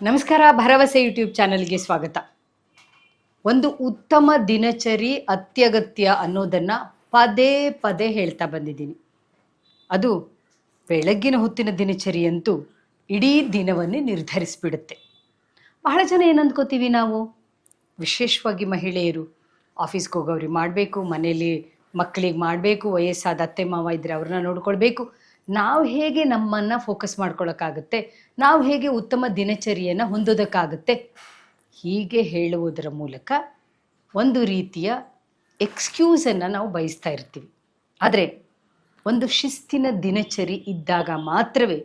ನಮಸ್ಕಾರ, ಭರವಸೆ ಯೂಟ್ಯೂಬ್ ಚಾನೆಲ್ಗೆ ಸ್ವಾಗತ. ಒಂದು ಉತ್ತಮ ದಿನಚರಿ ಅತ್ಯಗತ್ಯ ಅನ್ನೋದನ್ನ ಪದೇ ಪದೇ ಹೇಳ್ತಾ ಬಂದಿದ್ದೀನಿ. ಅದು ಬೆಳಗ್ಗಿನ ಹೊತ್ತಿನ ದಿನಚರಿ ಅಂತೂ ಇಡೀ ದಿನವನ್ನೇ ನಿರ್ಧರಿಸಿಬಿಡುತ್ತೆ. ಬಹಳ ಜನ ಏನಂದ್ಕೋತೀವಿ ನಾವು? ವಿಶೇಷವಾಗಿ ಮಹಿಳೆಯರು. ಆಫೀಸ್ಗೆ ಹೋಗೋರಿಗೆ ಮಾಡಬೇಕು, ಮನೇಲಿ ಮಕ್ಕಳಿಗೆ ಮಾಡಬೇಕು, ವಯಸ್ಸಾದ ಅತ್ತೆ ಮಾವ ಇದ್ದರೆ ಅವ್ರನ್ನ ನೋಡ್ಕೊಳ್ಬೇಕು. ನಾವು ಹೇಗೆ ನಮ್ಮನ್ನು ಫೋಕಸ್ ಮಾಡ್ಕೊಳ್ಳೋಕ್ಕಾಗುತ್ತೆ ನಾವು ಹೇಗೆ ಉತ್ತಮ ದಿನಚರಿಯನ್ನು ಹೊಂದೋದಕ್ಕಾಗುತ್ತೆ? ಹೀಗೆ ಹೇಳುವುದರ ಮೂಲಕ ಒಂದು ರೀತಿಯ ಎಕ್ಸ್ಕ್ಯೂಸನ್ನು ನಾವು ಬಯಸ್ತಾ ಇರ್ತೀವಿ. ಆದರೆ ಒಂದು ಶಿಸ್ತಿನ ದಿನಚರಿ ಇದ್ದಾಗ ಮಾತ್ರವೇ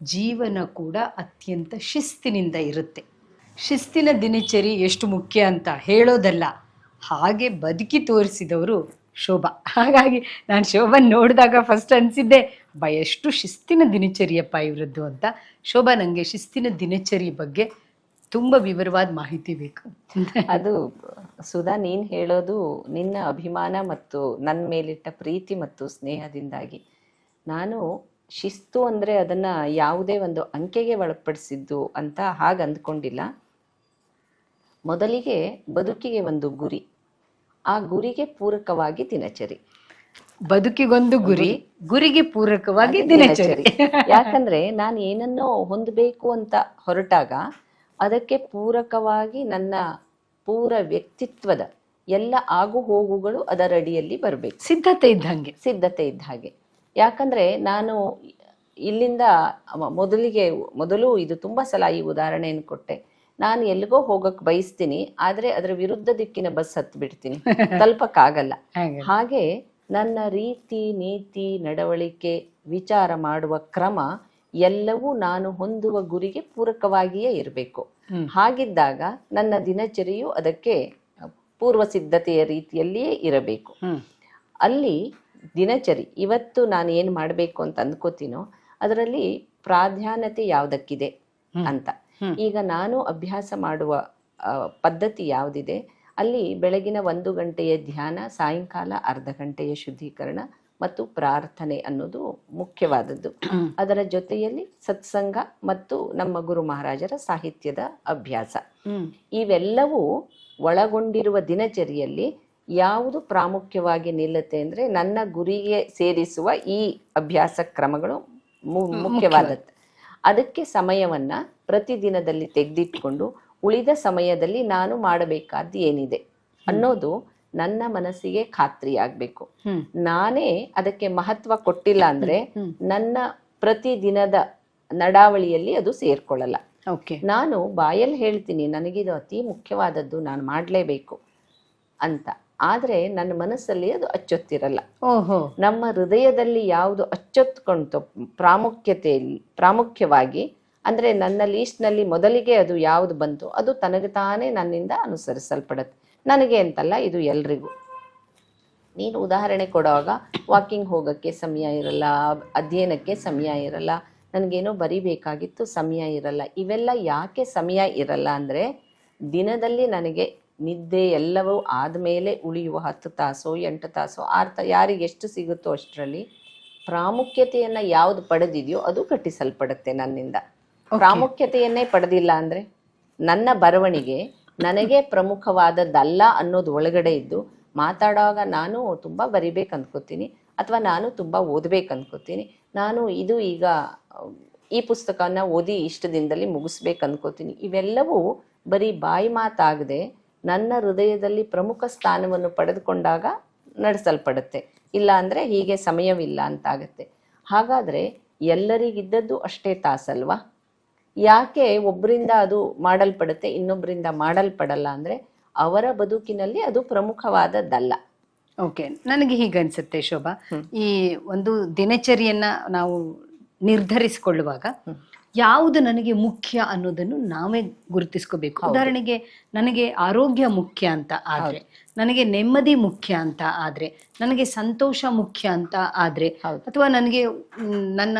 ಜೀವನ ಕೂಡ ಅತ್ಯಂತ ಶಿಸ್ತಿನಿಂದ ಇರುತ್ತೆ. ಶಿಸ್ತಿನ ದಿನಚರಿ ಎಷ್ಟು ಮುಖ್ಯ ಅಂತ ಹೇಳೋದಲ್ಲ, ಹಾಗೆ ಬದುಕಿ ತೋರಿಸಿದವರು ಶೋಭಾ. ಹಾಗಾಗಿ ನಾನು ಶೋಭನ್ ನೋಡಿದಾಗ ಫಸ್ಟ್ ಅನಿಸಿದ್ದೆ, ಬ, ಎಷ್ಟು ಶಿಸ್ತಿನ ದಿನಚರಿಯಪ್ಪ ಇವರದ್ದು ಅಂತ. ಶೋಭಾ ನನಗೆ ಶಿಸ್ತಿನ ದಿನಚರಿ ಬಗ್ಗೆ ತುಂಬ ವಿವರವಾದ ಮಾಹಿತಿ ಬೇಕು. ಅದು ಸುಧಾ, ನೀನು ಹೇಳೋದು ನಿನ್ನ ಅಭಿಮಾನ ಮತ್ತು ನನ್ನ ಮೇಲಿಟ್ಟ ಪ್ರೀತಿ ಮತ್ತು ಸ್ನೇಹದಿಂದಾಗಿ. ನಾನು ಶಿಸ್ತು ಅಂದ್ರೆ ಅದನ್ನ ಯಾವುದೇ ಒಂದು ಅಂಕೆಗೆ ಒಳಪಡಿಸಿದ್ದು ಅಂತ ಹಾಗೆ ಅಂದ್ಕೊಂಡಿಲ್ಲ ಮೊದಲಿಗೆ ಬದುಕಿಗೆ ಒಂದು ಗುರಿ. ಆ ಗುರಿಗೆ ಪೂರಕವಾಗಿ ದಿನಚರಿ. ಬದುಕಿಗೊಂದು ಗುರಿ ಗುರಿಗೆ ಪೂರಕವಾಗಿ ದಿನಚರಿ. ಯಾಕಂದ್ರೆ ನಾನು ಏನನ್ನೋ ಹೊಂದಬೇಕು ಅಂತ ಹೊರಟಾಗ ಅದಕ್ಕೆ ಪೂರಕವಾಗಿ ನನ್ನ ಪೂರ ವ್ಯಕ್ತಿತ್ವದ ಎಲ್ಲ ಆಗು ಹೋಗುಗಳು ಅದರ ಅಡಿಯಲ್ಲಿ ಬರಬೇಕು. ಸಿದ್ಧತೆ ಇದ್ದಂಗೆ ಸಿದ್ಧತೆ ಇದ್ದ ಹಾಗೆ. ಯಾಕಂದ್ರೆ ನಾನು ಇಲ್ಲಿಂದ ಮೊದಲಿಗೆ ಮೊದಲು ಇದು ತುಂಬಾ ಸಲ ಈ ಉದಾಹರಣೆಯನ್ನು ಕೊಟ್ಟೆ. ನಾನು ಎಲ್ಲಿಗೋ ಹೋಗಕ್ ಬಯಸ್ತೀನಿ ಆದ್ರೆ ಅದರ ವಿರುದ್ಧ ದಿಕ್ಕಿನ ಬಸ್ ಹತ್ತು ಬಿಡ್ತೀನಿ ತಲುಪಕ್ಕಾಗಲ್ಲ. ಹಾಗೆ. ಹಾಗೆ ನನ್ನ ರೀತಿ ನೀತಿ ನಡವಳಿಕೆ ವಿಚಾರ ಮಾಡುವ ಕ್ರಮ ಎಲ್ಲವೂ ನಾನು ಹೊಂದುವ ಗುರಿಗೆ ಪೂರಕವಾಗಿಯೇ ಇರಬೇಕು. ಹಾಗಿದ್ದಾಗ ನನ್ನ ದಿನಚರಿಯು ಅದಕ್ಕೆ ಪೂರ್ವ ಸಿದ್ಧತೆಯ ರೀತಿಯಲ್ಲಿಯೇ ಇರಬೇಕು. ಅಲ್ಲಿ ದಿನಚರಿ ಇವತ್ತು ನಾನು ಏನು ಮಾಡಬೇಕು ಅಂತ ಅಂದ್ಕೋತೀನೋ ಅದರಲ್ಲಿ ಪ್ರಾಧಾನ್ಯತೆ ಯಾವುದಕ್ಕಿದೆ ಅಂತ. ಈಗ ನಾನು ಅಭ್ಯಾಸ ಮಾಡುವ ಪದ್ಧತಿ ಯಾವುದಿದೆ ಅಲ್ಲಿ ಬೆಳಗಿನ ಒಂದು ಗಂಟೆಯ ಧ್ಯಾನ ಸಾಯಂಕಾಲ ಅರ್ಧ ಗಂಟೆಯ ಶುದ್ಧೀಕರಣ ಮತ್ತು ಪ್ರಾರ್ಥನೆ ಅನ್ನೋದು ಮುಖ್ಯವಾದದ್ದು. ಅದರ ಜೊತೆಯಲ್ಲಿ ಸತ್ಸಂಗ ಮತ್ತು ನಮ್ಮ ಗುರು ಮಹಾರಾಜರ ಸಾಹಿತ್ಯದ ಅಭ್ಯಾಸ. ಇವೆಲ್ಲವೂ ಒಳಗೊಂಡಿರುವ ದಿನಚರಿಯಲ್ಲಿ ಯಾವುದು ಪ್ರಾಮುಖ್ಯವಾಗಿ ನಿಲ್ಲುತ್ತೆ ಅಂದ್ರೆ ನನ್ನ ಗುರಿಗೆ ಸೇರಿಸುವ ಈ ಅಭ್ಯಾಸ ಕ್ರಮಗಳು ಮುಖ್ಯವಾದದ್ದು. ಅದಕ್ಕೆ ಸಮಯವನ್ನ ಪ್ರತಿದಿನದಲ್ಲಿ ತೆಗೆದಿಟ್ಕೊಂಡು ಉಳಿದ ಸಮಯದಲ್ಲಿ ನಾನು ಮಾಡಬೇಕಾದ್ದು ಏನಿದೆ? ಅನ್ನೋದು ನನ್ನ ಮನಸ್ಸಿಗೆ ಖಾತ್ರಿ ಆಗ್ಬೇಕು. ನಾನೇ ಅದಕ್ಕೆ ಮಹತ್ವ ಕೊಟ್ಟಿಲ್ಲ ಅಂದ್ರೆ. ನನ್ನ ಪ್ರತಿದಿನದ ನಡಾವಳಿಯಲ್ಲಿ ಅದು ಸೇರ್ಕೊಳ್ಳಲ್ಲ. ಓಕೆ. ನಾನು ಬಾಯಲ್ಲಿ ಹೇಳ್ತೀನಿ ನನಗಿದು ಅತಿ ಮುಖ್ಯವಾದದ್ದು ನಾನು ಮಾಡಲೇಬೇಕು ಅಂತ. ಆದ್ರೆ ನನ್ನ ಮನಸ್ಸಲ್ಲಿ ಅದು ಅಚ್ಚೊತ್ತಿರಲ್ಲ. ನಮ್ಮ ಹೃದಯದಲ್ಲಿ ಯಾವುದು ಅಚ್ಚೊತ್ಕೊಂತ ಪ್ರಾಮುಖ್ಯತೆಯಲ್ಲಿ ಪ್ರಾಮುಖ್ಯವಾಗಿ ಅಂದರೆ ನನ್ನ ಲೀಸ್ಟ್ನಲ್ಲಿ ಮೊದಲಿಗೆ ಅದು ಯಾವುದು ಬಂತು ಅದು ತನಗೆ ತಾನೇ ನನ್ನಿಂದ ಅನುಸರಿಸಲ್ಪಡುತ್ತೆ. ನನಗೆ ಅಂತಲ್ಲ, ಇದು ಎಲ್ರಿಗೂ. ನೀನು ಉದಾಹರಣೆ ಕೊಡುವಾಗ ವಾಕಿಂಗ್ ಹೋಗೋಕ್ಕೆ ಸಮಯ ಇರಲ್ಲ, ಅಧ್ಯಯನಕ್ಕೆ ಸಮಯ ಇರಲ್ಲ, ನನಗೇನೋ ಬರಿಬೇಕಾಗಿತ್ತು, ಸಮಯ ಇರಲ್ಲ. ಇವೆಲ್ಲ ಯಾಕೆ ಸಮಯ ಇರಲ್ಲ ಅಂದರೆ, ದಿನದಲ್ಲಿ ನನಗೆ ನಿದ್ದೆ ಎಲ್ಲವೂ ಆದಮೇಲೆ ಉಳಿಯುವ ಹತ್ತು ತಾಸು, ಎಂಟು ತಾಸು, ಆರು ತ, ಯಾರಿಗೆ ಎಷ್ಟು ಸಿಗುತ್ತೋ ಅಷ್ಟರಲ್ಲಿ ಪ್ರಾಮುಖ್ಯತೆಯನ್ನು ಯಾವುದು ಪಡೆದಿದೆಯೋ ಅದು ಕಟ್ಟಿಸಲ್ಪಡುತ್ತೆ ನನ್ನಿಂದ. ಪ್ರಾಮುಖ್ಯತೆಯನ್ನೇ ಪಡೆದಿಲ್ಲ ಅಂದ್ರೆ ನನ್ನ ಬರವಣಿಗೆ ನನಗೆ ಪ್ರಮುಖವಾದದ್ದಲ್ಲ ಅನ್ನೋದು ಒಳಗಡೆ ಇದ್ದು ಮಾತಾಡುವಾಗ ನಾನು ತುಂಬಾ ಬರಿಬೇಕು ಅನ್ಕೋತೀನಿ ಅಥವಾ ನಾನು ತುಂಬಾ ಓದ್ಬೇಕು ಅನ್ಕೋತೀನಿ. ನಾನು ಇದು ಈಗ ಈ ಪುಸ್ತಕನ ಓದಿ ಇಷ್ಟು ದಿನದಲ್ಲಿ ಮುಗಿಸ್ಬೇಕು ಅನ್ಕೋತೀನಿ. ಇವೆಲ್ಲವೂ ಬರೀ ಬಾಯಿ ಮಾತಾಗದೆ ನನ್ನ ಹೃದಯದಲ್ಲಿ ಪ್ರಮುಖ ಸ್ಥಾನವನ್ನು ಪಡೆದುಕೊಂಡಾಗ ನಡೆಸಲ್ಪಡುತ್ತೆ. ಇಲ್ಲ ಅಂದ್ರೆ ಹೀಗೆ ಸಮಯವಿಲ್ಲ ಅಂತಾಗತ್ತೆ. ಹಾಗಾದ್ರೆ ಎಲ್ಲರಿಗಿದ್ದದ್ದು ಅಷ್ಟೇ ತಾಸಲ್ವಾ? ಯಾಕೆ ಒಬ್ಬರಿಂದ ಅದು ಮಾಡಲ್ಪಡುತ್ತೆ ಇನ್ನೊಬ್ಬರಿಂದ ಮಾಡಲ್ಪಡಲ್ಲ ಅಂದ್ರೆ ಅವರ ಬದುಕಿನಲ್ಲಿ ಅದು ಪ್ರಮುಖವಾದದ್ದಲ್ಲ. ಓಕೆ ನನಗೆ ಹೀಗೆ ಅನ್ಸುತ್ತೆ ಶೋಭಾ. ಈ ಒಂದು ದಿನಚರಿಯನ್ನ ನಾವು ನಿರ್ಧರಿಸಿಕೊಳ್ಳುವಾಗ. ಯಾವುದು ನನಗೆ ಮುಖ್ಯ ಅನ್ನೋದನ್ನು ನಾವೇ ಗುರುತಿಸ್ಕೋಬೇಕು. ಉದಾಹರಣೆಗೆ ನನಗೆ ಆರೋಗ್ಯ ಮುಖ್ಯ ಅಂತ ಆದ್ರೆ ನನಗೆ ನೆಮ್ಮದಿ ಮುಖ್ಯ ಅಂತ ಆದ್ರೆ ನನಗೆ ಸಂತೋಷ ಮುಖ್ಯ ಅಂತ ಆದ್ರೆ ಅಥವಾ ನನಗೆ ನನ್ನ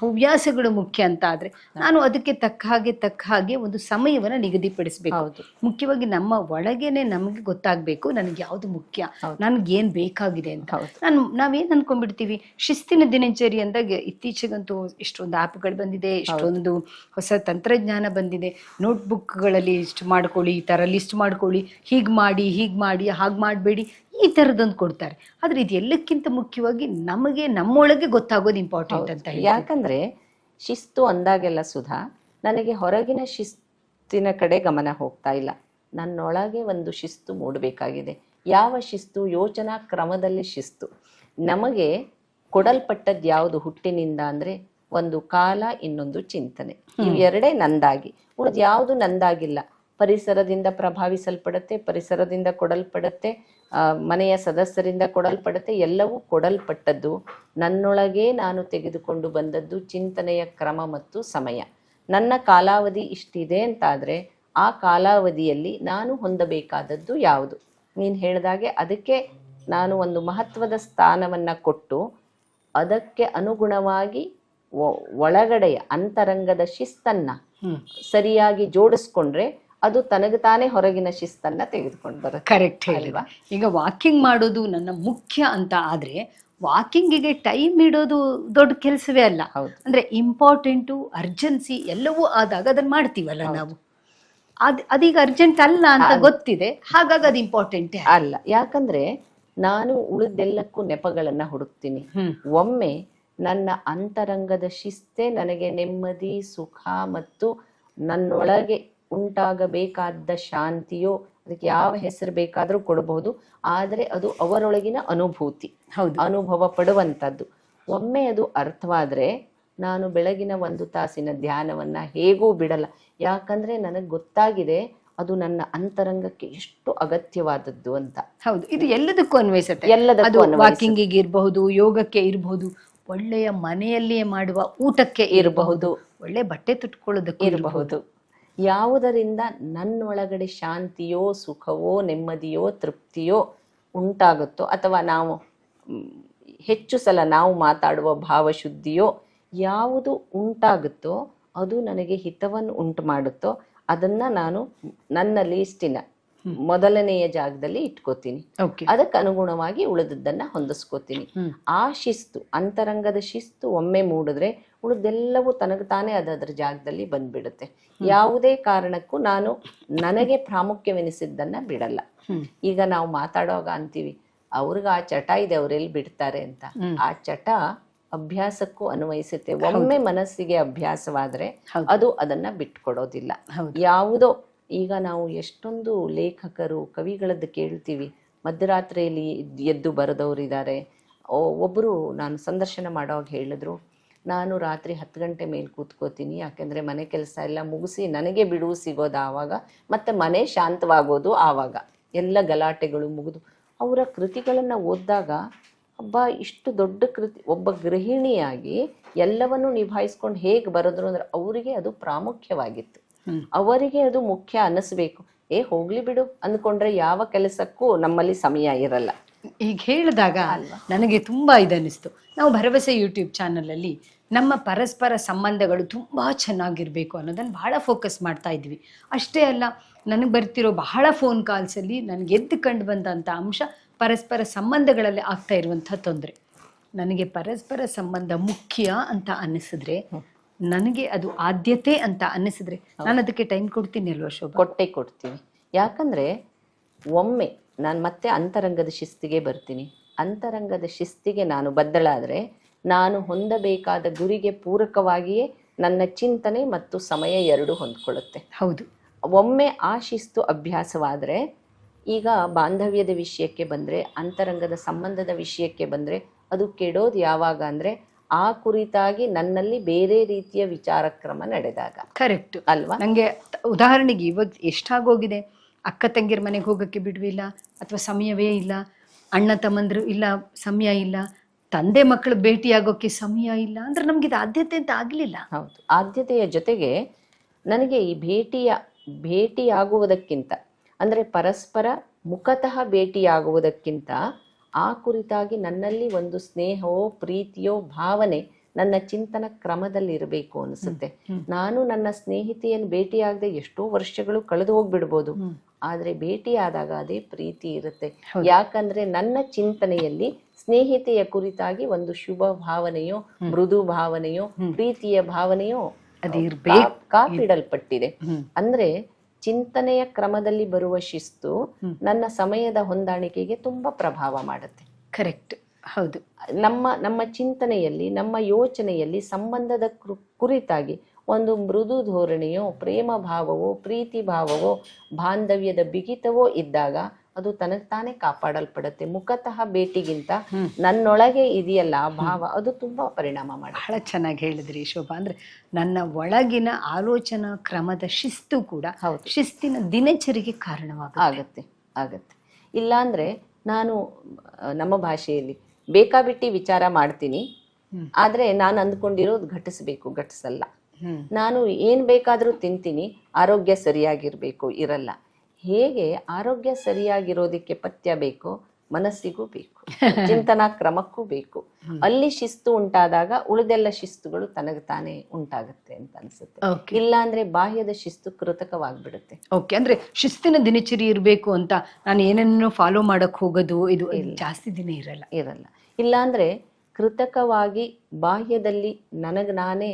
ಹವ್ಯಾಸಗಳು ಮುಖ್ಯ ಅಂತ ಆದ್ರೆ ನಾನು ಅದಕ್ಕೆ ತಕ್ಕ ಹಾಗೆ ತಕ್ಕ ಹಾಗೆ ಒಂದು ಸಮಯವನ್ನ ನಿಗದಿಪಡಿಸಬೇಕು. ಮುಖ್ಯವಾಗಿ ನಮ್ಮ ಒಳಗೇನೆ ನಮಗೆ ಗೊತ್ತಾಗಬೇಕು ನನಗೆ ಯಾವುದು ಮುಖ್ಯ ನನಗೆ ನನ್ಗೆ ಏನ್ ಬೇಕಾಗಿದೆ ಅಂತ. ನಾನು ನಾವೇನ್ ಅನ್ಕೊಂಡ್ಬಿಡ್ತೀವಿ? ಶಿಸ್ತಿನ ದಿನಚರಿ ಅಂದಾಗ ಇತ್ತೀಚೆಗಂತೂ ಇಷ್ಟೊಂದು ಆ್ಯಪ್ಗಳು ಬಂದಿದೆ ಇಷ್ಟೊಂದು ಹೊಸ ತಂತ್ರಜ್ಞಾನ ಬಂದಿದೆ. ನೋಟ್ಬುಕ್ಗಳಲ್ಲಿ ಇಷ್ಟು ಮಾಡ್ಕೊಳ್ಳಿ ಈ ತರ ಲಿಸ್ಟ್ ಮಾಡ್ಕೊಳ್ಳಿ ಹೀಗ್ ಮಾಡಿ ಹೀಗ್ ಮಾಡಿ ಹಾಗ್ ಮಾಡಬೇಡಿ ಈ ಥರದೊಂದು ಕೊಡ್ತಾರೆ. ಆದ್ರೆ ಇದು ಎಲ್ಲಕ್ಕಿಂತ ಮುಖ್ಯವಾಗಿ ನಮಗೆ ನಮ್ಮೊಳಗೆ ಗೊತ್ತಾಗೋದು ಇಂಪಾರ್ಟೆಂಟ್ ಅಂತ ಯಾಕಂದ್ರೆ ಶಿಸ್ತು ಅಂದಾಗೆಲ್ಲ ಸುಧಾ ನನಗೆ ಹೊರಗಿನ ಶಿಸ್ತಿನ ಕಡೆ ಗಮನ ಹೋಗ್ತಾ ಇಲ್ಲ. ನನ್ನೊಳಗೆ ಒಂದು ಶಿಸ್ತು ಮೂಡಬೇಕಾಗಿದೆ. ಯಾವ ಶಿಸ್ತು? ಯೋಚನಾ ಕ್ರಮದಲ್ಲಿ ಶಿಸ್ತು. ನಮಗೆ ಕೊಡಲ್ಪಟ್ಟದ್ದು ಯಾವುದು ಹುಟ್ಟಿನಿಂದ ಅಂದ್ರೆ ಒಂದು ಕಾಲ ಇನ್ನೊಂದು ಚಿಂತನೆ. ಇವೆರಡೇ ನಂದಾಗಿ. ಉಳಿದು ಯಾವುದು ನಂದಾಗಿಲ್ಲ. ಪರಿಸರದಿಂದ ಪ್ರಭಾವಿಸಲ್ಪಡುತ್ತೆ ಪರಿಸರದಿಂದ ಕೊಡಲ್ಪಡುತ್ತೆ ಮನೆಯ ಸದಸ್ಯರಿಂದ ಕೊಡಲ್ಪಡುತ್ತೆ ಎಲ್ಲವೂ ಕೊಡಲ್ಪಟ್ಟದ್ದು. ನನ್ನೊಳಗೆ ನಾನು ತೆಗೆದುಕೊಂಡು ಬಂದದ್ದು ಚಿಂತನೆಯ ಕ್ರಮ ಮತ್ತು ಸಮಯ. ನನ್ನ ಕಾಲಾವಧಿ ಇಷ್ಟಿದೆ ಅಂತಾದರೆ ಆ ಕಾಲಾವಧಿಯಲ್ಲಿ ನಾನು ಹೊಂದಬೇಕಾದದ್ದು ಯಾವುದು? ನೀನು ಹೇಳಿದಾಗೆ ಅದಕ್ಕೆ ನಾನು ಒಂದು ಮಹತ್ವದ ಸ್ಥಾನವನ್ನು ಕೊಟ್ಟು ಅದಕ್ಕೆ ಅನುಗುಣವಾಗಿ ಒಳಗಡೆಯ ಅಂತರಂಗದ ಶಿಸ್ತನ್ನು ಸರಿಯಾಗಿ ಜೋಡಿಸ್ಕೊಂಡ್ರೆ ಅದು ತನಗೆ ತಾನೇ ಹೊರಗಿನ ಶಿಸ್ತನ್ನ ತೆಗೆದುಕೊಂಡು ಬರುತ್ತೆ. ಕರೆಕ್ಟ್ ಹೇಳಿವಾ ಈಗ ವಾಕಿಂಗ್ ಮಾಡೋದು ನನ್ನ ಮುಖ್ಯ ಅಂತ ಆದ್ರೆ ವಾಕಿಂಗಿಗೆ ಟೈಮ್ ಇಡೋದು ದೊಡ್ಡ ಕೆಲಸವೇ ಅಲ್ಲ. ಅಂದ್ರೆ ಇಂಪಾರ್ಟೆಂಟು ಅರ್ಜೆನ್ಸಿ ಎಲ್ಲವೂ ಆದಾಗ ಅದನ್ನ ಮಾಡ್ತೀವಲ್ಲ ನಾವು. ಅದ್ ಅದೀಗ ಅರ್ಜೆಂಟ್ ಅಲ್ಲ ಅಂತ ಗೊತ್ತಿದೆ. ಹಾಗಾಗಿ ಅದು ಇಂಪಾರ್ಟೆಂಟ್ ಅಲ್ಲ. ಯಾಕಂದ್ರೆ ನಾನು ಉಳಿದೆಲ್ಲಕ್ಕೂ ನೆಪಗಳನ್ನ ಹುಡುಕ್ತೀನಿ. ಒಮ್ಮೆ ನನ್ನ ಅಂತರಂಗದ ಶಿಸ್ತೆ ನನಗೆ ನೆಮ್ಮದಿ ಸುಖ ಮತ್ತು ನನ್ನೊಳಗೆ ಉಂಟಾಗಬೇಕಾದ ಶಾಂತಿಯೋ ಅದಕ್ಕೆ ಯಾವ ಹೆಸರು ಬೇಕಾದರೂ ಕೊಡಬಹುದು. ಆದರೆ ಅದು ಅವರೊಳಗಿನ ಅನುಭೂತಿ ಹೌದು. ಅನುಭವ ಪಡುವಂಥದ್ದು. ಒಮ್ಮೆ ಅದು ಅರ್ಥವಾದ್ರೆ ನಾನು ಬೆಳಗಿನ ಒಂದು ತಾಸಿನ ಧ್ಯಾನವನ್ನ ಹೇಗೂ ಬಿಡಲ್ಲ. ಯಾಕಂದ್ರೆ ನನಗೆ ಗೊತ್ತಾಗಿದೆ ಅದು ನನ್ನ ಅಂತರಂಗಕ್ಕೆ ಎಷ್ಟು ಅಗತ್ಯವಾದದ್ದು ಅಂತ. ಹೌದು ಇದು ಎಲ್ಲದಕ್ಕೂ ಅನ್ವಯಿಸುತ್ತೆ. ಎಲ್ಲದಕ್ಕೂ ವಾಕಿಂಗಿಗೆ ಇರಬಹುದು ಯೋಗಕ್ಕೆ ಇರಬಹುದು ಒಳ್ಳೆಯ ಮನೆಯಲ್ಲಿಯೇ ಮಾಡುವ ಊಟಕ್ಕೆ ಇರಬಹುದು ಒಳ್ಳೆ ಬಟ್ಟೆ ತುಟ್ಕೊಳ್ಳೋದಕ್ಕೆ ಇರಬಹುದು. ಯಾವುದರಿಂದ ನನ್ನೊಳಗಡೆ ಶಾಂತಿಯೋ, ಸುಖವೋ, ನೆಮ್ಮದಿಯೋ, ತೃಪ್ತಿಯೋ ಉಂಟಾಗುತ್ತೋ ಅಥವಾ ನಾವು ಹೆಚ್ಚು ಸಲ ನಾವು ಮಾತಾಡುವ ಭಾವಶುದ್ಧಿಯೋ ಯಾವುದು ಉಂಟಾಗುತ್ತೋ ಅದು ನನಗೆ ಹಿತವನ್ನು ಉಂಟು ಮಾಡುತ್ತೋ ಅದನ್ನ ನಾನು ನನ್ನ ಲೀಸ್ಟಿನ ಮೊದಲನೆಯ ಜಾಗದಲ್ಲಿ ಇಟ್ಕೋತೀನಿ. ಅದಕ್ಕೆ ಅನುಗುಣವಾಗಿ ಉಳಿದದ್ದನ್ನ ಹೊಂದಿಸ್ಕೋತೀನಿ. ಆ ಶಿಸ್ತು ಅಂತರಂಗದ ಶಿಸ್ತು ಒಮ್ಮೆ ಮೂಡಿದ್ರೆ ಉಳಿದೆಲ್ಲವೂ ತನಗ ತಾನೇ ಅದರ ಜಾಗದಲ್ಲಿ ಬಂದ್ಬಿಡುತ್ತೆ. ಯಾವುದೇ ಕಾರಣಕ್ಕೂ ನಾನು ನನಗೆ ಪ್ರಾಮುಖ್ಯವೆನಿಸಿದ್ದನ್ನ ಬಿಡಲ್ಲ. ಈಗ ನಾವು ಮಾತಾಡುವಾಗ ಅಂತೀವಿ ಅವ್ರಿಗೆ ಆ ಚಟ ಇದೆ ಅವ್ರೆಲ್ಲಿ ಬಿಡ್ತಾರೆ ಅಂತ. ಆ ಚಟ ಅಭ್ಯಾಸಕ್ಕೂ ಅನ್ವಯಿಸುತ್ತೆ. ಒಮ್ಮೆ ಮನಸ್ಸಿಗೆ ಅಭ್ಯಾಸವಾದ್ರೆ ಅದು ಅದನ್ನ ಬಿಟ್ಕೊಡೋದಿಲ್ಲ. ಯಾವುದೋ ಈಗ ನಾವು ಎಷ್ಟೊಂದು ಲೇಖಕರು, ಕವಿಗಳದ್ದು ಕೇಳ್ತೀವಿ. ಮಧ್ಯರಾತ್ರಿಯಲ್ಲಿ ಎದ್ದು- ಬರೆದವರಿದ್ದಾರೆ. ಒಬ್ಬರು ನಾನು ಸಂದರ್ಶನ ಮಾಡೋವಾಗ ಹೇಳಿದ್ರು, ನಾನು ರಾತ್ರಿ ಹತ್ತು ಗಂಟೆ ಮೇಲೆ ಕೂತ್ಕೋತೀನಿ, ಯಾಕೆಂದರೆ ಮನೆ ಕೆಲಸ ಎಲ್ಲ ಮುಗಿಸಿ ನನಗೆ ಬಿಡುವು ಸಿಗೋದು ಆವಾಗ, ಮತ್ತು ಮನೆ ಶಾಂತವಾಗೋದು ಆವಾಗ. ಎಲ್ಲ ಗಲಾಟೆಗಳು ಮುಗಿದು. ಅವರ ಕೃತಿಗಳನ್ನು ಓದಿದಾಗ ಒಬ್ಬ ಇಷ್ಟು ದೊಡ್ಡ ಕೃತಿ ಒಬ್ಬ ಗೃಹಿಣಿಯಾಗಿ ಎಲ್ಲವನ್ನು ನಿಭಾಯಿಸ್ಕೊಂಡು ಹೇಗೆ ಬರೆದ್ರು ಅಂದ್ರೆ ಅವರಿಗೆ ಅದು ಪ್ರಾಮುಖ್ಯವಾಗಿತ್ತು. ಅವರಿಗೆ ಅದು ಮುಖ್ಯ ಅನ್ನಿಸ್ಬೇಕು. ಏ ಹೋಗ್ಲಿ ಬಿಡು ಅಂದ್ಕೊಂಡ್ರೆ ಯಾವ ಕೆಲಸಕ್ಕೂ ನಮ್ಮಲ್ಲಿ ಸಮಯ ಇರಲ್ಲ. ಈಗ ಹೇಳಿದಾಗ ನನಗೆ ತುಂಬಾ ಇದನ್ನಿಸ್ತು. ನಾವು ಭರವಸೆ ಯೂಟ್ಯೂಬ್ ಚಾನಲಲ್ಲಿ ನಮ್ಮ ಪರಸ್ಪರ ಸಂಬಂಧಗಳು ತುಂಬಾ ಚೆನ್ನಾಗಿರ್ಬೇಕು ಅನ್ನೋದನ್ನ ಬಹಳ ಫೋಕಸ್ ಮಾಡ್ತಾ ಇದ್ವಿ. ಅಷ್ಟೇ ಅಲ್ಲ ನನಗೆ ಬರ್ತಿರೋ ಬಹಳ ಫೋನ್ ಕಾಲ್ಸಲ್ಲಿ ನನಗೆ ಎದ್ದು ಕಂಡು ಬಂದಂಥ ಅಂಶ ಪರಸ್ಪರ ಸಂಬಂಧಗಳಲ್ಲಿ ಆಗ್ತಾ ಇರುವಂಥ ತೊಂದರೆ. ನನಗೆ ಪರಸ್ಪರ ಸಂಬಂಧ ಮುಖ್ಯ ಅಂತ ಅನ್ನಿಸಿದ್ರೆ ನನಗೆ ಅದು ಆದ್ಯತೆ ಅಂತ ಅನ್ನಿಸಿದ್ರೆ ನಾನು ಅದಕ್ಕೆ ಟೈಮ್ ಕೊಡ್ತೀನಿ ಅಲ್ವಾ ಶೋಭಾ? ಕೊಟ್ಟೆ ಕೊಡ್ತೀನಿ. ಯಾಕಂದ್ರೆ ಒಮ್ಮೆ ನಾನು ಮತ್ತೆ ಅಂತರಂಗದ ಶಿಸ್ತಿಗೆ ಬರ್ತೀನಿ. ಅಂತರಂಗದ ಶಿಸ್ತಿಗೆ ನಾನು ಬದ್ದಳಾದ್ರೆ ನಾನು ಹೊಂದಬೇಕಾದ ಗುರಿಗೆ ಪೂರಕವಾಗಿಯೇ ನನ್ನ ಚಿಂತನೆ ಮತ್ತು ಸಮಯ ಎರಡು ಹೊಂದ್ಕೊಳ್ಳುತ್ತೆ. ಹೌದು. ಒಮ್ಮೆ ಆ ಶಿಸ್ತು ಅಭ್ಯಾಸವಾದರೆ ಈಗ ಬಾಂಧವ್ಯದ ವಿಷಯಕ್ಕೆ ಬಂದರೆ ಅಂತರಂಗದ ಸಂಬಂಧದ ವಿಷಯಕ್ಕೆ ಬಂದರೆ ಅದು ಕೆಡೋದು ಯಾವಾಗ ಅಂದರೆ ಆ ಕುರಿತಾಗಿ ನನ್ನಲ್ಲಿ ಬೇರೆ ರೀತಿಯ ವಿಚಾರ ಕ್ರಮ ನಡೆದಾಗ. ಕರೆಕ್ಟ್ ಅಲ್ವಾ? ನಂಗೆ ತ- ಉದಾಹರಣೆಗೆ ಇವಾಗ ಎಷ್ಟಾಗೋಗಿದೆ? ಅಕ್ಕ ತಂಗಿರ ಮನೆಗೆ ಹೋಗಕ್ಕೆ ಬಿಡುವಿಲ್ಲ ಅಥವಾ ಸಮಯವೇ ಇಲ್ಲ ಅಣ್ಣ ತಮ್ಮಂದ್ರು ಇಲ್ಲ ಸಮಯ ಇಲ್ಲ ತಂದೆ ಮಕ್ಕಳು ಭೇಟಿಯಾಗೋಕ್ಕೆ ಸಮಯ ಇಲ್ಲ ಅಂದ್ರೆ ನಮ್ಗೆ ಇದು ಆದ್ಯತೆ ಅಂತ ಆಗ್ಲಿಲ್ಲ. ಹೌದು. ಆದ್ಯತೆಯ ಜೊತೆಗೆ ನನಗೆ ಈ ಭೇಟಿಯ ಭೇಟಿಯಾಗುವುದಕ್ಕಿಂತ ಅಂದರೆ ಪರಸ್ಪರ ಮುಖತಃ ಭೇಟಿಯಾಗುವುದಕ್ಕಿಂತ ಆ ಕುರಿತಾಗಿ ನನ್ನಲ್ಲಿ ಒಂದು ಸ್ನೇಹವೋ ಪ್ರೀತಿಯೋ ಭಾವನೆ ನನ್ನ ಚಿಂತನ ಕ್ರಮದಲ್ಲಿ ಇರಬೇಕು ಅನಿಸುತ್ತೆ ನಾನು ನನ್ನ ಸ್ನೇಹಿತೆಯನ್ನು ಭೇಟಿಯಾಗದೆ ಎಷ್ಟೋ ವರ್ಷಗಳು ಕಳೆದು ಹೋಗ್ಬಿಡ್ಬೋದು. ಆದರೆ ಭೇಟಿಯಾದಾಗ ಅದೇ ಪ್ರೀತಿ ಇರುತ್ತೆ. ಯಾಕಂದ್ರೆ ನನ್ನ ಚಿಂತನೆಯಲ್ಲಿ ಸ್ನೇಹಿತೆಯ ಕುರಿತಾಗಿ ಒಂದು ಶುಭ ಭಾವನೆಯೋ ಮೃದು ಭಾವನೆಯೋ ಪ್ರೀತಿಯ ಭಾವನೆಯೋ ಕಾಪಿಡಲ್ಪಟ್ಟಿದೆ. ಅಂದ್ರೆ ಚಿಂತನೆಯ ಕ್ರಮದಲ್ಲಿ ಬರುವ ಶಿಸ್ತು. ನನ್ನ ಸಮಯದ ಹೊಂದಾಣಿಕೆಗೆ ತುಂಬಾ ಪ್ರಭಾವ ಮಾಡುತ್ತೆ. ಕರೆಕ್ಟ್ ಹೌದು. ನಮ್ಮ ನಮ್ಮ ಚಿಂತನೆಯಲ್ಲಿ ನಮ್ಮ ಯೋಚನೆಯಲ್ಲಿ ಸಂಬಂಧದ ಕುರಿತಾಗಿ ಒಂದು ಮೃದು ಧೋರಣೆಯೋ ಪ್ರೇಮ ಭಾವವೋ ಪ್ರೀತಿ ಭಾವವೋ ಬಾಂಧವ್ಯದ ಬಿಗಿತವೋ ಇದ್ದಾಗ ಅದು ತನಗ್ ತಾನೇ ಕಾಪಾಡಲ್ಪಡುತ್ತೆ. ಮುಖತಃ ಭೇಟಿಗಿಂತ ನನ್ನೊಳಗೆ ಇದೆಯಲ್ಲ ಭಾವ ಅದು ತುಂಬಾ ಪರಿಣಾಮ ಮಾಡ ಬಹಳ ಚೆನ್ನಾಗಿ ಹೇಳಿದ್ರಿ ಶೋಭಾ. ಅಂದ್ರೆ ನನ್ನ ಒಳಗಿನ ಆಲೋಚನಾ ಕ್ರಮದ ಶಿಸ್ತು ಕೂಡ. ಶಿಸ್ತಿನ ದಿನಚರಿಗೆ ಕಾರಣವಾಗುತ್ತೆ. ಆಗತ್ತೆ ಆಗತ್ತೆ. ಇಲ್ಲಾಂದ್ರೆ ನಾನು ನಮ್ಮ ಭಾಷೆಯಲ್ಲಿ ಬೇಕಾಬಿಟ್ಟಿ ವಿಚಾರ ಮಾಡ್ತೀನಿ. ಆದ್ರೆ ನಾನು ಅಂದ್ಕೊಂಡಿರೋದು ಘಟಿಸ್ಬೇಕು ಘಟಿಸಲ್ಲ. ನಾನು ಏನ್ ಬೇಕಾದ್ರೂ ತಿಂತೀನಿ ಆರೋಗ್ಯ ಸರಿಯಾಗಿರ್ಬೇಕು ಇರಲ್ಲ. ಹೇಗೆ ಆರೋಗ್ಯ ಸರಿಯಾಗಿರೋದಕ್ಕೆ ಪಥ್ಯ ಬೇಕು ಮನಸ್ಸಿಗೂ ಬೇಕು. ಚಿಂತನಾ ಕ್ರಮಕ್ಕೂ ಬೇಕು. ಅಲ್ಲಿ ಶಿಸ್ತು ಉಂಟಾದಾಗ ಉಳಿದೆಲ್ಲ ಶಿಸ್ತುಗಳು ತನಗೆ ತಾನೇ ಉಂಟಾಗುತ್ತೆ ಅಂತ ಅನ್ಸುತ್ತೆ. ಇಲ್ಲಾಂದ್ರೆ ಇಲ್ಲ ಅಂದ್ರೆ ಬಾಹ್ಯದ ಶಿಸ್ತು ಕೃತಕವಾಗ್ಬಿಡುತ್ತೆ. ಓಕೆ ಅಂದ್ರೆ ಶಿಸ್ತಿನ ದಿನಚರಿ ಇರಬೇಕು ಅಂತ ನಾನು ಏನನ್ನು ಫಾಲೋ ಮಾಡಕ್ ಹೋಗೋದು ಇದು ಇದು ಜಾಸ್ತಿ ದಿನ ಇರಲ್ಲ. ಇರಲ್ಲ. ಇಲ್ಲಾಂದ್ರೆ ಕೃತಕವಾಗಿ ಬಾಹ್ಯದಲ್ಲಿ ನನಗೆ ನಾನೇ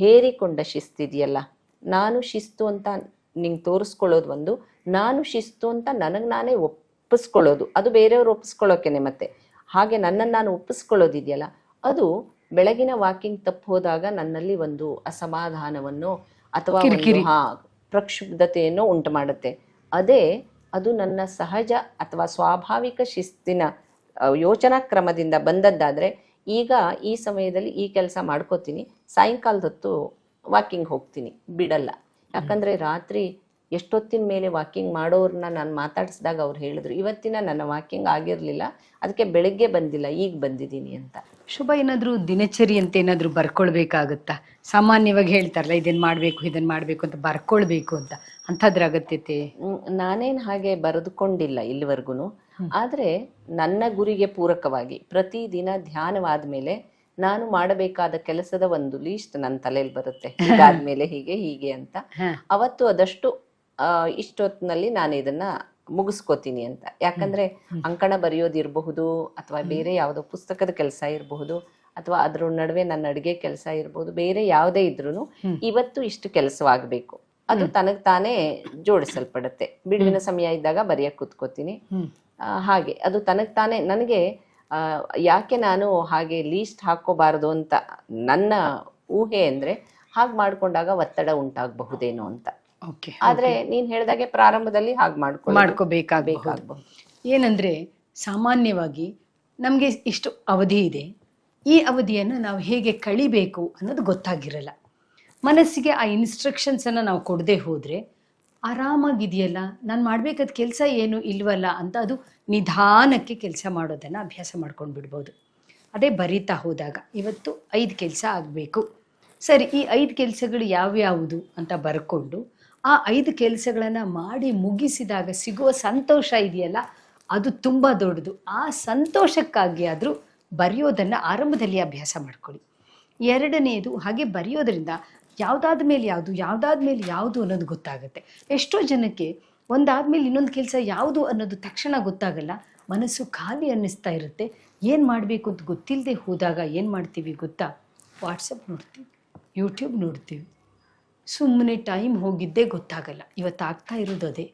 ಹೇರಿಕೊಂಡ ಶಿಸ್ತಿದೆಯಲ್ಲ ನಾನು ಶಿಸ್ತು ಅಂತ ನಿಂಗೆ ತೋರಿಸ್ಕೊಳ್ಳೋದು ಒಂದು ನಾನು ಶಿಸ್ತು ಅಂತ ನನಗೆ ನಾನೇ ಒಪ್ಪಿಸ್ಕೊಳ್ಳೋದು. ಅದು ಬೇರೆಯವ್ರು ಒಪ್ಪಿಸ್ಕೊಳ್ಳೋಕೆನೆ ಮತ್ತೆ. ಹಾಗೆ ನನ್ನನ್ನು ನಾನು ಒಪ್ಪಿಸ್ಕೊಳ್ಳೋದಿದೆಯಲ್ಲ ಅದು ಬೆಳಗಿನ ವಾಕಿಂಗ್ ತಪ್ಪು ಹೋದಾಗ ನನ್ನಲ್ಲಿ ಒಂದು ಅಸಮಾಧಾನವನ್ನು ಅಥವಾ ಹಾ ಪ್ರಕ್ಷುಬ್ಧತೆಯನ್ನು ಉಂಟು ಮಾಡುತ್ತೆ ಅದೇ ಅದು ನನ್ನ ಸಹಜ ಅಥವಾ ಸ್ವಾಭಾವಿಕ ಶಿಸ್ತಿನ ಯೋಚನಾ ಕ್ರಮದಿಂದ ಬಂದದ್ದಾದ್ರೆ ಈಗ ಈ ಸಮಯದಲ್ಲಿ ಈ ಕೆಲಸ ಮಾಡ್ಕೋತೀನಿ. ಸಾಯಂಕಾಲದ ಹೊತ್ತು ವಾಕಿಂಗ್ ಹೋಗ್ತೀನಿ. ಬಿಡಲ್ಲ. ಯಾಕಂದ್ರೆ ರಾತ್ರಿ ಎಷ್ಟೊತ್ತಿನ ಮೇಲೆ ವಾಕಿಂಗ್ ಮಾಡೋರನ್ನ ನಾನು ಮಾತಾಡಿಸಿದಾಗ ಅವ್ರು ಹೇಳಿದ್ರು ಇವತ್ತಿನ ನನ್ನ ವಾಕಿಂಗ್ ಆಗಿರ್ಲಿಲ್ಲ ಅದಕ್ಕೆ ಬೆಳಗ್ಗೆ ಬಂದಿಲ್ಲ ಈಗ ಬಂದಿದ್ದೀನಿ ಅಂತ. ಶುಭ ಏನಾದರೂ ದಿನಚರಿ ಅಂತ ಏನಾದ್ರೂ ಬರ್ಕೊಳ್ಬೇಕಾಗತ್ತಾ? ಸಾಮಾನ್ಯವಾಗಿ ಹೇಳ್ತಾರಲ್ಲ ಇದನ್ನು ಮಾಡಬೇಕು ಇದನ್ನು ಮಾಡಬೇಕು ಅಂತ ಬರ್ಕೊಳ್ಬೇಕು ಅಂತ. ಅಂಥದ್ರ ಅಗತ್ಯತೆ? ನಾನೇನು ಹಾಗೆ ಬರೆದುಕೊಂಡಿಲ್ಲ ಇಲ್ಲಿವರೆಗೂ ಆದರೆ ನನ್ನ ಗುರಿಗೆ ಪೂರಕವಾಗಿ ಪ್ರತಿದಿನ ಧ್ಯಾನವಾದ ಮೇಲೆ ನಾನು ಮಾಡಬೇಕಾದ ಕೆಲಸದ ಒಂದು ಲೀಸ್ಟ್ ನನ್ನ ತಲೆಯಲ್ಲಿ ಬರುತ್ತೆ. ಇದಾದ್ಮೇಲೆ ಹೀಗೆ ಹೀಗೆ ಅಂತ. ಅವತ್ತು ಅದಷ್ಟು ಇಷ್ಟೊತ್ತಿನಲ್ಲಿ ನಾನು ಇದನ್ನ ಮುಗಿಸ್ಕೋತೀನಿ ಅಂತ. ಯಾಕಂದ್ರೆ ಅಂಕಣ ಬರೆಯೋದಿರಬಹುದು ಅಥವಾ ಬೇರೆ ಯಾವುದೋ ಪುಸ್ತಕದ ಕೆಲಸ ಇರಬಹುದು ಅಥವಾ ಅದ್ರ ನಡುವೆ ನನ್ನ ಅಡುಗೆ ಕೆಲಸ ಇರಬಹುದು ಬೇರೆ ಯಾವುದೇ ಇದ್ರೂ ಇವತ್ತು ಇಷ್ಟು ಕೆಲಸವಾಗಬೇಕು. ಅದು ತನಗ್ ತಾನೇ ಜೋಡಿಸಲ್ಪಡುತ್ತೆ. ಬಿಡುವಿನ ಸಮಯ ಇದ್ದಾಗ ಬರೆಯಕ್ ಕೂತ್ಕೋತೀನಿ. ಹಾಗೆ. ಅದು ತನಗ್ ತಾನೇ ನನಗೆ ಯಾಕೆ ನಾನು ಹಾಗೆ ಲೀಸ್ಟ್ ಹಾಕೋಬಾರದು ಅಂತ ನನ್ನ ಊಹೆ ಅಂದ್ರೆ ಹಾಗೆ ಮಾಡ್ಕೊಂಡಾಗ ಒತ್ತಡ ಉಂಟಾಗಬಹುದೇನೋ ಅಂತ. ಆದ್ರೆ ನೀನ್ ಹೇಳ್ದಾಗೆ ಪ್ರಾರಂಭದಲ್ಲಿ ಹಾಗೆ ಮಾಡ್ಕೊ ಮಾಡ್ಕೋಬೇಕಾಗಬಹುದು. ಬೇಕಾಗಬಹುದು. ಏನಂದ್ರೆ ಸಾಮಾನ್ಯವಾಗಿ ನಮಗೆ ಇಷ್ಟು ಅವಧಿ ಇದೆ. ಈ ಅವಧಿಯನ್ನ ನಾವು ಹೇಗೆ ಕಳಿಬೇಕು ಅನ್ನೋದು ಗೊತ್ತಾಗಿರಲ್ಲ. ಮನಸ್ಸಿಗೆ ಆ ಇನ್ಸ್ಟ್ರಕ್ಷನ್ಸ್ ಅನ್ನ ನಾವು ಕೊಡದೆ ಹೋದ್ರೆ ಆರಾಮಾಗಿದೆಯಲ್ಲ ನಾನು ಮಾಡಬೇಕಾದ ಕೆಲಸ ಏನು ಇಲ್ವಲ್ಲ ಅಂತ ಅದು ನಿಧಾನಕ್ಕೆ ಕೆಲಸ ಮಾಡೋದನ್ನ ಅಭ್ಯಾಸ ಮಾಡ್ಕೊಂಡು ಬಿಡ್ಬೋದು. ಅದೇ ಬರಿತಾ ಹೋದಾಗ ಇವತ್ತು ಐದು ಕೆಲಸ ಆಗಬೇಕು. ಸರಿ ಈ ಐದು ಕೆಲಸಗಳು ಯಾವ್ಯಾವುದು ಅಂತ ಬರ್ಕೊಂಡು ಆ ಐದು ಕೆಲಸಗಳನ್ನು ಮಾಡಿ ಮುಗಿಸಿದಾಗ ಸಿಗುವ ಸಂತೋಷ ಇದೆಯಲ್ಲ, ಅದು ತುಂಬ ದೊಡ್ಡದು. ಆ ಸಂತೋಷಕ್ಕಾಗಿ ಆದರೂ ಬರೆಯೋದನ್ನು ಆರಂಭದಲ್ಲಿ ಅಭ್ಯಾಸ ಮಾಡ್ಕೊಳ್ಳಿ. ಎರಡನೆಯದು ಹಾಗೆ ಬರೆಯೋದ್ರಿಂದ ಯಾವುದಾದ ಮೇಲೆ ಯಾವುದು, ಯಾವುದಾದ ಮೇಲೆ ಯಾವುದು ಅನ್ನೋದು ಗೊತ್ತಾಗುತ್ತೆ. ಎಷ್ಟೋ ಜನಕ್ಕೆ ಒಂದಾದ್ಮೇಲೆ ಇನ್ನೊಂದು ಕೆಲಸ ಯಾವುದು ಅನ್ನೋದು ತಕ್ಷಣ ಗೊತ್ತಾಗಲ್ಲ, ಮನಸ್ಸು ಖಾಲಿ ಅನ್ನಿಸ್ತಾ ಇರುತ್ತೆ. ಏನು ಮಾಡಬೇಕು ಅಂತ ಗೊತ್ತಿಲ್ಲದೆ ಹೋದಾಗ ಏನು ಮಾಡ್ತೀವಿ ಗೊತ್ತಾ? ವಾಟ್ಸಪ್ ನೋಡ್ತೀವಿ ಯೂಟ್ಯೂಬ್ ನೋಡ್ತೀವಿ. ಸುಮ್ಮನೆ ಟೈಮ್ ಹೋಗಿದ್ದೇ ಗೊತ್ತಾಗಲ್ಲ. ಇವತ್ತು ಆಗ್ತಾ ಇರೋದು ಅದೇ.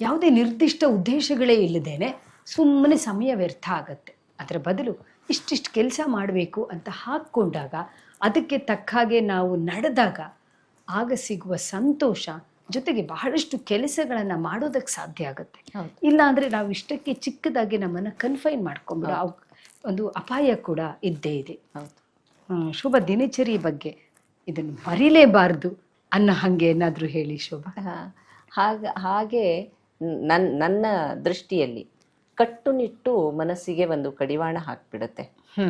ಯಾವುದೇ ನಿರ್ದಿಷ್ಟ ಉದ್ದೇಶಗಳೇ ಇಲ್ಲದೇನೆ ಸುಮ್ಮನೆ ಸಮಯ ವ್ಯರ್ಥ ಆಗುತ್ತೆ. ಅದರ ಬದಲು ಇಷ್ಟಿಷ್ಟು ಕೆಲಸ ಮಾಡಬೇಕು ಅಂತ ಹಾಕ್ಕೊಂಡಾಗ ಅದಕ್ಕೆ ತಕ್ಕ ಹಾಗೆ ನಾವು ನಡೆದಾಗ ಆಗ ಸಿಗುವ ಸಂತೋಷ ಜೊತೆಗೆ ಬಹಳಷ್ಟು ಕೆಲಸಗಳನ್ನು ಮಾಡೋದಕ್ಕೆ ಸಾಧ್ಯ ಆಗುತ್ತೆ. ಇಲ್ಲಾಂದರೆ ನಾವು ಇಷ್ಟಕ್ಕೆ ಚಿಕ್ಕದಾಗಿ ನಮ್ಮನ್ನು ಕನ್ಫೈನ್ ಮಾಡ್ಕೊಂಡು ಅವ್- ಒಂದು ಅಪಾಯ ಕೂಡ ಇದ್ದೇ ಇದೆ. ಹೌದು. ಶುಭ ದಿನಚರಿ ಬಗ್ಗೆ ಇದನ್ನು ಮರಿಲೇಬಾರ್ದು. ಅನ್ನೋ ಹಂಗೆ ಏನಾದರೂ ಹೇಳಿ ಶೋಭಾ. ಹಾಗ ಹಾಗೆ ನನ್ ನನ್ನ ದೃಷ್ಟಿಯಲ್ಲಿ ಕಟ್ಟುನಿಟ್ಟು ಮನಸ್ಸಿಗೆ ಒಂದು ಕಡಿವಾಣ ಹಾಕ್ಬಿಡುತ್ತೆ.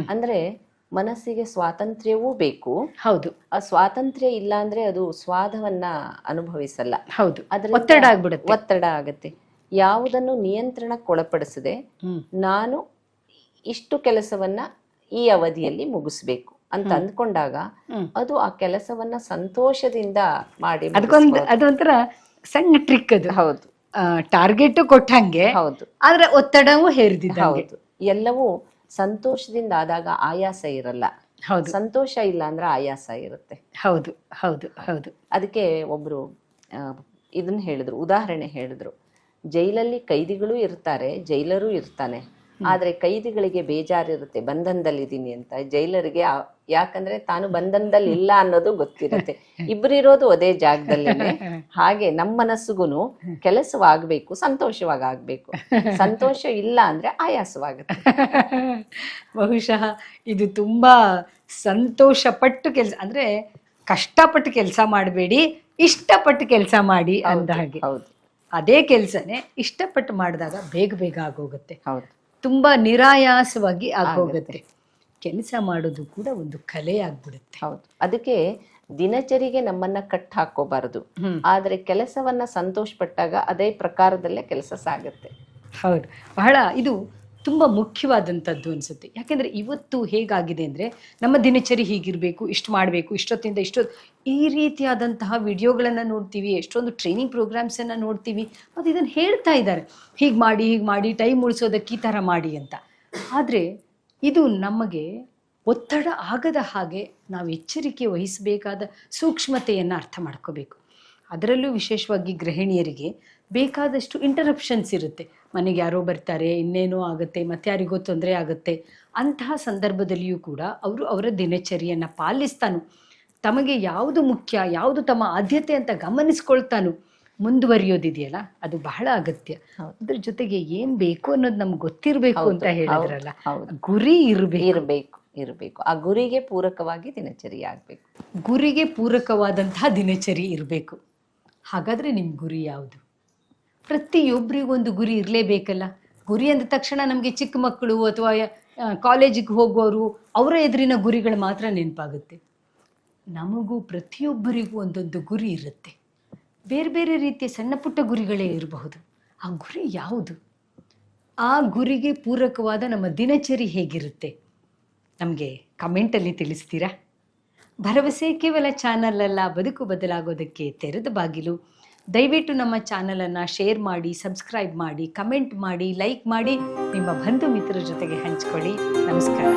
ಅಂದ್ರೆ ಮನಸ್ಸಿಗೆ ಸ್ವಾತಂತ್ರ್ಯವೂ ಬೇಕು. ಹೌದು. ಆ ಸ್ವಾತಂತ್ರ್ಯ ಇಲ್ಲ ಅಂದ್ರೆ ಅದು ಸ್ವಾದವನ್ನ ಅನುಭವಿಸಲ್ಲ. ಹೌದು. ಅದ್ರ ಒತ್ತಡ ಆಗ್ಬಿಡುತ್ತೆ. ಒತ್ತಡ ಆಗತ್ತೆ. ಯಾವುದನ್ನು ನಿಯಂತ್ರಣಕ್ಕೊಳಪಡಿಸದೆ ನಾನು ಇಷ್ಟು ಕೆಲಸವನ್ನ ಈ ಅವಧಿಯಲ್ಲಿ ಮುಗಿಸ್ಬೇಕು. ಅಂತ ಅಂದ್ಕೊಂಡಾಗ ಅದು ಆ ಕೆಲಸವನ್ನ ಸಂತೋಷದಿಂದ ಮಾಡಿ ಅದಕ್ಕೊಂದು. ಅದೊಂಥರ ಸಣ್ಣ ಟ್ರಿಕ್ ಅದು. ಹೌದು. ಟಾರ್ಗೆಟ್ ಕೊಟ್ಟಂಗೆ ಹೌದು. ಆದ್ರೆ ಒತ್ತಡವೂ ಹೇರಿದ ಹೌದು. ಎಲ್ಲವೂ ಸಂತೋಷದಿಂದ ಆದಾಗ ಆಯಾಸ ಇರಲ್ಲ. ಹೌದು. ಸಂತೋಷ ಇಲ್ಲ ಅಂದ್ರೆ ಆಯಾಸ ಇರುತ್ತೆ. ಹೌದು ಹೌದು ಹೌದು. ಅದಕ್ಕೆ ಒಬ್ರು ಇದನ್ನ ಹೇಳಿದ್ರು ಉದಾಹರಣೆ ಹೇಳಿದ್ರು. ಜೈಲಲ್ಲಿ ಕೈದಿಗಳು ಇರ್ತಾರೆ ಜೈಲರು ಇರ್ತಾನೆ. ಆದ್ರೆ ಕೈದಿಗಳಿಗೆ ಬೇಜಾರಿರುತ್ತೆ ಬಂಧನದಲ್ಲಿದ್ದೀನಿ ಅಂತ. ಜೈಲರಿಗೆ ಯಾಕಂದ್ರೆ ತಾನು ಬಂಧನದಲ್ಲಿ ಇಲ್ಲ ಅನ್ನೋದು ಗೊತ್ತಿರುತ್ತೆ. ಇಬ್ಬರಿರೋದು ಅದೇ ಜಾಗದಲ್ಲೇನೆ. ಹಾಗೆ ನಮ್ಮ ಮನಸ್ಸಿಗೂ ಕೆಲಸವಾಗಬೇಕು ಸಂತೋಷವಾಗಿ ಆಗ್ಬೇಕು ಸಂತೋಷ ಇಲ್ಲ ಅಂದ್ರೆ ಆಯಾಸವಾಗುತ್ತೆ. ಬಹುಶಃ ಇದು ತುಂಬಾ ಸಂತೋಷ ಪಟ್ಟು ಕೆಲಸ ಅಂದ್ರೆ ಕಷ್ಟಪಟ್ಟು ಕೆಲಸ ಮಾಡಬೇಡಿ ಇಷ್ಟಪಟ್ಟು ಕೆಲಸ ಮಾಡಿ ಅಂದ ಹಾಗೆ. ಹೌದು. ಅದೇ ಕೆಲಸನೇ ಇಷ್ಟಪಟ್ಟು ಮಾಡಿದಾಗ ಬೇಗ ಬೇಗ ಆಗೋಗುತ್ತೆ. ಹೌದು. ತುಂಬಾ ನಿರಾಯಾಸವಾಗಿ ಆಗೋಗುತ್ತೆ. ಕೆಲಸ ಮಾಡೋದು ಕೂಡ ಒಂದು ಕಲೆ ಆಗ್ಬಿಡುತ್ತೆ. ಹೌದು. ಅದಕ್ಕೆ ದಿನಚರಿಗೆ ನಮ್ಮನ್ನ ಕಟ್ ಹಾಕೋಬಾರದು. ಆದ್ರೆ ಕೆಲಸವನ್ನ ಸಂತೋಷ ಪಟ್ಟಾಗ ಅದೇ ಪ್ರಕಾರದಲ್ಲೇ ಕೆಲಸ ಸಾಗುತ್ತೆ. ಹೌದು. ಬಹಳ ಇದು ತುಂಬ ಮುಖ್ಯವಾದಂಥದ್ದು ಅನಿಸುತ್ತೆ. ಯಾಕೆಂದರೆ ಇವತ್ತು ಹೇಗಾಗಿದೆ ಅಂದರೆ ನಮ್ಮ ದಿನಚರಿ ಹೀಗಿರಬೇಕು, ಇಷ್ಟು ಮಾಡಬೇಕು, ಇಷ್ಟೊತ್ತಿಂದ ಇಷ್ಟೊತ್ತು ಈ ರೀತಿಯಾದಂತಹ ವಿಡಿಯೋಗಳನ್ನು ನೋಡ್ತೀವಿ, ಎಷ್ಟೊಂದು ಟ್ರೈನಿಂಗ್ ಪ್ರೋಗ್ರಾಮ್ಸನ್ನು ನೋಡ್ತೀವಿ ಮತ್ತು ಇದನ್ನು ಹೇಳ್ತಾ ಇದ್ದಾರೆ. ಹೀಗೆ ಮಾಡಿ ಹೀಗೆ ಮಾಡಿ ಟೈಮ್ ಉಳಿಸೋದಕ್ಕೆ ಈ ಥರ ಮಾಡಿ ಅಂತ. ಆದರೆ ಇದು ನಮಗೆ ಒತ್ತಡ ಆಗದ ಹಾಗೆ ನಾವು ಎಚ್ಚರಿಕೆ ವಹಿಸಬೇಕಾದ ಸೂಕ್ಷ್ಮತೆಯನ್ನು ಅರ್ಥ ಮಾಡ್ಕೋಬೇಕು. ಅದರಲ್ಲೂ ವಿಶೇಷವಾಗಿ ಗೃಹಿಣಿಯರಿಗೆ ಬೇಕಾದಷ್ಟು ಇಂಟರಪ್ಷನ್ಸ್ ಇರುತ್ತೆ. ಮನೆಗೆ ಯಾರೋ ಬರ್ತಾರೆ ಇನ್ನೇನೋ ಆಗುತ್ತೆ ಮತ್ತಾರಿಗೋ ತೊಂದರೆ ಆಗುತ್ತೆ. ಅಂತಹ ಸಂದರ್ಭದಲ್ಲಿಯೂ ಕೂಡ ಅವರು ಅವರ ದಿನಚರಿಯನ್ನು ಪಾಲಿಸ್ತಾನು. ತಮಗೆ ಯಾವುದು ಮುಖ್ಯ ಯಾವುದು ತಮ್ಮ ಆದ್ಯತೆ ಅಂತ ಗಮನಿಸ್ಕೊಳ್ತಾನು. ಮುಂದುವರಿಯೋದಿದೆಯಲ್ಲ ಅದು ಬಹಳ ಅಗತ್ಯ. ಅದ್ರ ಜೊತೆಗೆ ಏನ್ ಬೇಕು ಅನ್ನೋದು ನಮ್ಗೆ ಗೊತ್ತಿರಬೇಕು ಅಂತ ಹೇಳಿದ್ರಲ್ಲ. ಗುರಿ ಇರಬೇಕು. ಇರಬೇಕು ಇರಬೇಕು. ಆ ಗುರಿಗೆ ಪೂರಕವಾಗಿ ದಿನಚರಿ ಆಗಬೇಕು. ಗುರಿಗೆ ಪೂರಕವಾದಂತಹ ದಿನಚರಿ ಇರಬೇಕು. ಹಾಗಾದ್ರೆ ನಿಮ್ಮ ಗುರಿ ಯಾವುದು? ಪ್ರತಿಯೊಬ್ಬರಿಗೊಂದು ಗುರಿ ಇರಲೇಬೇಕಲ್ಲ. ಗುರಿ ಅಂದ ತಕ್ಷಣ ನಮಗೆ ಚಿಕ್ಕ ಮಕ್ಕಳು ಅಥವಾ ಕಾಲೇಜಿಗೆ ಹೋಗುವವರು ಅವರ ಎದುರಿನ ಗುರಿಗಳು ಮಾತ್ರ ನೆನಪಾಗುತ್ತೆ. ನಮಗೂ ಪ್ರತಿಯೊಬ್ಬರಿಗೂ ಒಂದೊಂದು ಗುರಿ ಇರುತ್ತೆ. ಬೇರೆ ಬೇರೆ ರೀತಿಯ ಸಣ್ಣ ಪುಟ್ಟ ಗುರಿಗಳೇ ಇರಬಹುದು. ಆ ಗುರಿ ಯಾವುದು? ಆ ಗುರಿಗೆ ಪೂರಕವಾದ ನಮ್ಮ ದಿನಚರಿ ಹೇಗಿರುತ್ತೆ? ನಮಗೆ ಕಮೆಂಟಲ್ಲಿ ತಿಳಿಸ್ತೀರಾ? ಭರವಸೆ ಕೇವಲ ಚಾನಲ್ ಅಲ್ಲ ಬದುಕು ಬದಲಾಗೋದಕ್ಕೆ ತೆರೆದ ಬಾಗಿಲು. ದಯವಿಟ್ಟು ನಮ್ಮ ಚಾನಲನ್ನು ಶೇರ್ ಮಾಡಿ, ಸಬ್ಸ್ಕ್ರೈಬ್ ಮಾಡಿ, ಕಮೆಂಟ್ ಮಾಡಿ, ಲೈಕ್ ಮಾಡಿ, ನಿಮ್ಮ ಬಂಧು ಮಿತ್ರರ ಜೊತೆಗೆ ಹಂಚಿಕೊಳ್ಳಿ. ನಮಸ್ಕಾರ.